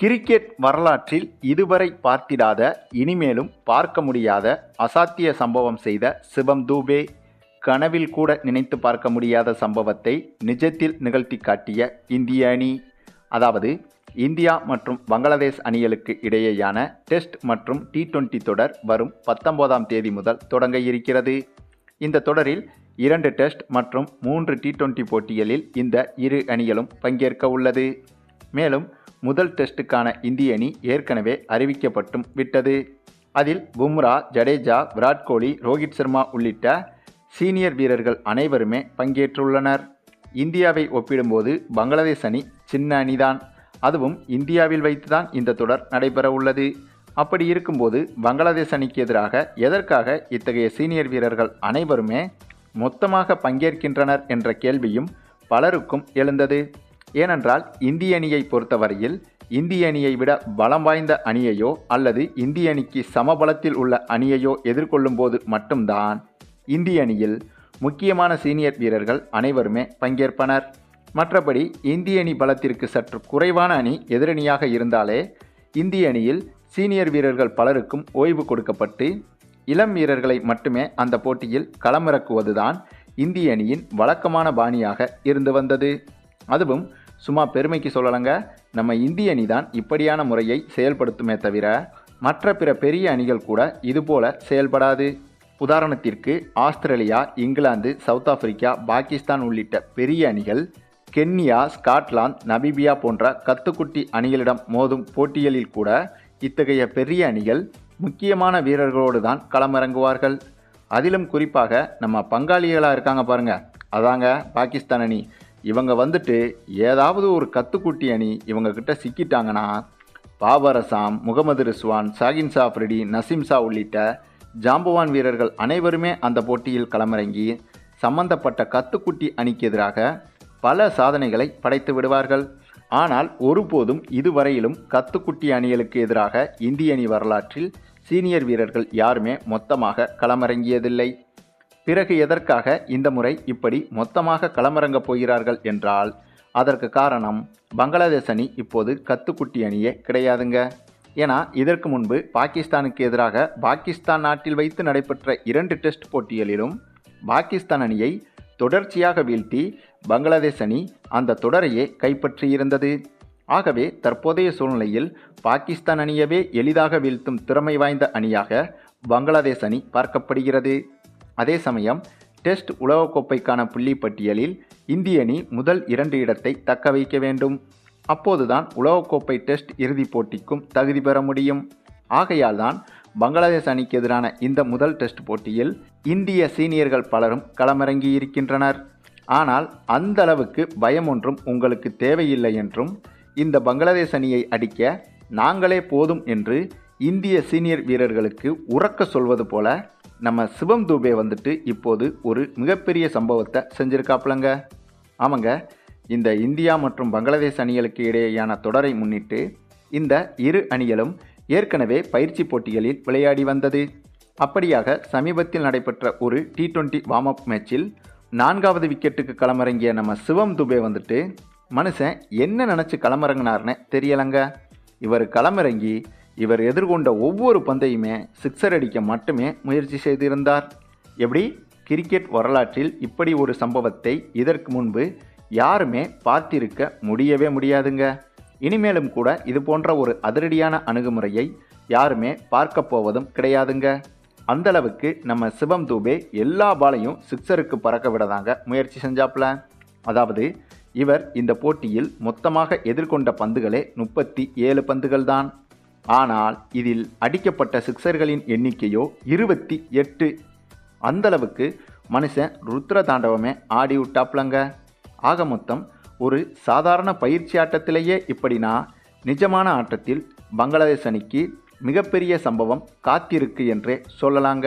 Cricket வரலாற்றில் இதுவரை பார்த்திடாத இனிமேலும் பார்க்க முடியாத அசாத்திய சம்பவம் செய்த சிவம் தூபே கனவில் கூட நினைத்து பார்க்க முடியாத சம்பவத்தை நிஜத்தில் நிகழ்த்தி காட்டிய இந்திய அணி. அதாவது இந்தியா மற்றும் பங்களாதேஷ் அணிகளுக்கு இடையேயான டெஸ்ட் மற்றும் டி டுவெண்டி தொடர் வரும் பத்தொன்பதாம் தேதி முதல் தொடங்க இருக்கிறது. இந்த தொடரில் இரண்டு டெஸ்ட் மற்றும் மூன்று டி டுவெண்டி போட்டிகளில் இந்த இரு அணிகளும் பங்கேற்க உள்ளது. மேலும் முதல் டெஸ்டுக்கான இந்திய அணி ஏற்கனவே அறிவிக்கப்பட்டும் விட்டது. அதில் பும்ரா ஜடேஜா விராட் கோலி ரோஹித் சர்மா உள்ளிட்ட சீனியர் வீரர்கள் அனைவருமே பங்கேற்றுள்ளனர். இந்தியாவை ஒப்பிடும்போது பங்களாதேஷ் அணி சின்ன அணிதான். அதுவும் இந்தியாவில் வைத்துதான் இந்த தொடர் நடைபெற உள்ளது அப்படி இருக்கும்போது பங்களாதேஷ் அணிக்கு எதிராக எதற்காக இத்தகைய சீனியர் வீரர்கள் அனைவருமே மொத்தமாக பங்கேற்கின்றனர் என்ற கேள்வியும் பலருக்கும் எழுந்தது. ஏனென்றால் இந்திய அணியை பொறுத்தவரையில் இந்திய அணியை விட பலம் வாய்ந்த அணியையோ அல்லது இந்திய அணிக்கு சமபலத்தில் உள்ள அணியையோ எதிர்கொள்ளும் போது மட்டும்தான் இந்திய அணியில் முக்கியமான சீனியர் வீரர்கள் அனைவருமே பங்கேற்பனர். மற்றபடி இந்திய அணி பலத்திற்கு சற்று குறைவான அணி எதிரணியாக இருந்தாலே இந்திய அணியில் சீனியர் வீரர்கள் பலருக்கும் ஓய்வு கொடுக்கப்பட்டு இளம் வீரர்களை மட்டுமே அந்த போட்டியில் களமிறக்குவதுதான் இந்திய அணியின் வழக்கமான பாணியாக இருந்து வந்தது. அதுவும் சும்மா பெருமைக்கு சொல்லலங்க. நம்ம இந்திய அணி தான் இப்படியான முறையை செயல்படுத்துமே தவிர மற்ற பிற பெரிய அணிகள் கூட இதுபோல செயல்படாது. உதாரணத்திற்கு Australia England South Africa Pakistan உள்ளிட்ட பெரிய அணிகள் கென்யா ஸ்காட்லாந்து நபீபியா போன்ற கத்துக்குட்டி அணிகளிடம் மோதும் போட்டிகளில் கூட இத்தகைய பெரிய அணிகள் முக்கியமான வீரர்களோடு தான் களமிறங்குவார்கள். அதிலும் குறிப்பாக நம்ம பங்காளிகளாக இருக்காங்க பாருங்கள் அதாங்க பாகிஸ்தான் அணி. இவங்க வந்துட்டு ஏதாவது ஒரு கத்துக்குட்டி அணி இவங்கக்கிட்ட சிக்கிட்டாங்கன்னா பாபர் அசாம் முகமது ரிஸ்வான் சாகின் ஷா அஃப்ரிடி நசீம் ஷா உள்ளிட்ட ஜாம்பவான் வீரர்கள் அனைவருமே அந்த போட்டியில் களமிறங்கி சம்பந்தப்பட்ட கத்துக்குட்டி அணிக்கு எதிராக பல சாதனைகளை படைத்து விடுவார்கள். ஆனால் ஒருபோதும் இதுவரையிலும் கத்துக்குட்டி அணிகளுக்கு எதிராக இந்திய அணி வரலாற்றில் சீனியர் வீரர்கள் யாருமே மொத்தமாக களமிறங்கியதில்லை. பிறகு எதற்காக இந்த முறை இப்படி மொத்தமாக களமிறங்கப் போகிறார்கள் என்றால் அதற்கு காரணம் பங்களாதேஷ் அணி இப்போது கத்துக்குட்டி அணியே கிடையாதுங்க. ஏன்னா இதற்கு முன்பு பாகிஸ்தானுக்கு எதிராக பாகிஸ்தான் நாட்டில் வைத்து நடைபெற்ற இரண்டு டெஸ்ட் போட்டிகளிலும் பாகிஸ்தான் அணியை தொடர்ச்சியாக வீழ்த்தி பங்களாதேஷ் அணி அந்த தொடரையே கைப்பற்றியிருந்தது. ஆகவே தற்போதைய சூழ்நிலையில் பாகிஸ்தான் அணியவே எளிதாக வீழ்த்தும் திறமை வாய்ந்த அணியாக பங்களாதேஷ் அணி பார்க்கப்படுகிறது. அதே சமயம் டெஸ்ட் உலகக்கோப்பைக்கான புள்ளி பட்டியலில் இந்திய அணி முதல் இரண்டு இடத்தை தக்க வைக்க வேண்டும். அப்போதுதான் உலகக்கோப்பை டெஸ்ட் இறுதிப் போட்டிக்கும் தகுதி பெற முடியும். ஆகையால் தான் பங்களாதேஷ் அணிக்கு எதிரான இந்த முதல் டெஸ்ட் போட்டியில் இந்திய சீனியர்கள் பலரும் களமிறங்கி இருக்கின்றனர். ஆனால் அந்த அளவுக்கு பயம் ஒன்றும் உங்களுக்கு தேவையில்லை என்றும் இந்த பங்களாதேஷ் அணியை அடிக்க நாங்களே போதும் என்று இந்திய சீனியர் வீரர்களுக்கு உறக்க சொல்வது போல நம்ம சிவம் தூபே வந்துட்டு இப்போது ஒரு மிகப்பெரிய சம்பவத்தை செஞ்சுருக்காப்புலங்க. ஆமாங்க. இந்த இந்தியா மற்றும் பங்களாதேஷ் அணிகளுக்கு இடையேயான தொடரை முன்னிட்டு இந்த இரு அணிகளும் ஏற்கனவே பயிற்சி போட்டிகளில் விளையாடி வந்தது. அப்படியாக சமீபத்தில் நடைபெற்ற ஒரு டி டுவெண்ட்டி வார்ம் அப் மேட்சில் நான்காவது விக்கெட்டுக்கு களமிறங்கிய நம்ம சிவம் துபே வந்துட்டு மனுஷன் என்ன நினச்சி களமிறங்கினார்னு தெரியலைங்க. இவர் களமிறங்கி இவர் எதிர்கொண்ட ஒவ்வொரு பந்தையுமே சிக்ஸர் அடிக்க மட்டுமே முயற்சி செய்திருந்தார். எப்படி? கிரிக்கெட் வரலாற்றில் இப்படி ஒரு சம்பவத்தை இதற்கு முன்பு யாருமே பார்த்திருக்க முடியவே முடியாதுங்க. இனிமேலும் கூட இது போன்ற ஒரு அதிரடியான அணுகுமுறையை யாருமே பார்க்க போவதும் கிடையாதுங்க. அந்தளவுக்கு நம்ம சிவம் தூபே எல்லா பாலையும் சிக்ஸருக்கு பறக்க விடதாங்க முயற்சி செஞ்சாப்ல. அதாவது இவர் இந்த போட்டியில் மொத்தமாக எதிர்கொண்ட பந்துகளே முப்பத்தி ஏழு பந்துகள் தான் ஆனால் இதில் அடிக்கப்பட்ட சிக்ஸர்களின் எண்ணிக்கையோ இருபத்தி எட்டு. அந்தளவுக்கு மனுஷன் ருத்ர தாண்டவமே ஆடி விட்டாப்லங்க ஆக மொத்தம் ஒரு சாதாரண பயிற்சி ஆட்டத்திலேயே இப்படினா நிஜமான ஆட்டத்தில் பங்களாதேஷ் அணிக்கு மிகப்பெரிய சம்பவம் காத்திருக்கு என்றே சொல்லலாங்க.